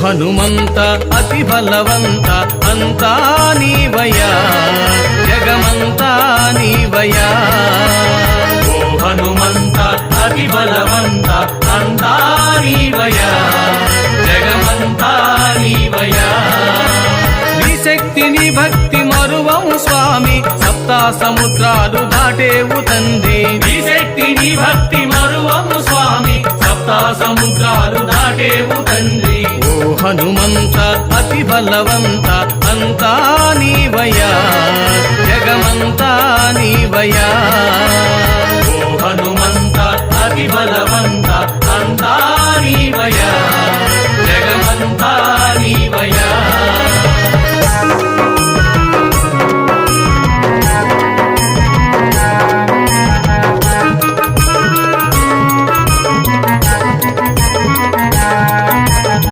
హనుమంత అతి బలవంత అంతా నీవయా జగమంతా నీవయా ఓ హనుమంత అతి బలవంత అంతా నీవయా జగమంతా నీవయా నీ శక్తిని భక్తి మరువం స్వామి సప్తా సముద్రాలు దాటేవు తండ్రి. నీ శక్తిని భక్తి మరువం స్వామి సప్తా సముద్రాలు దాటేవు తండ్రి. హనుమంత అతి బలవంత అంతా నీవయా జగమంతా నీవయా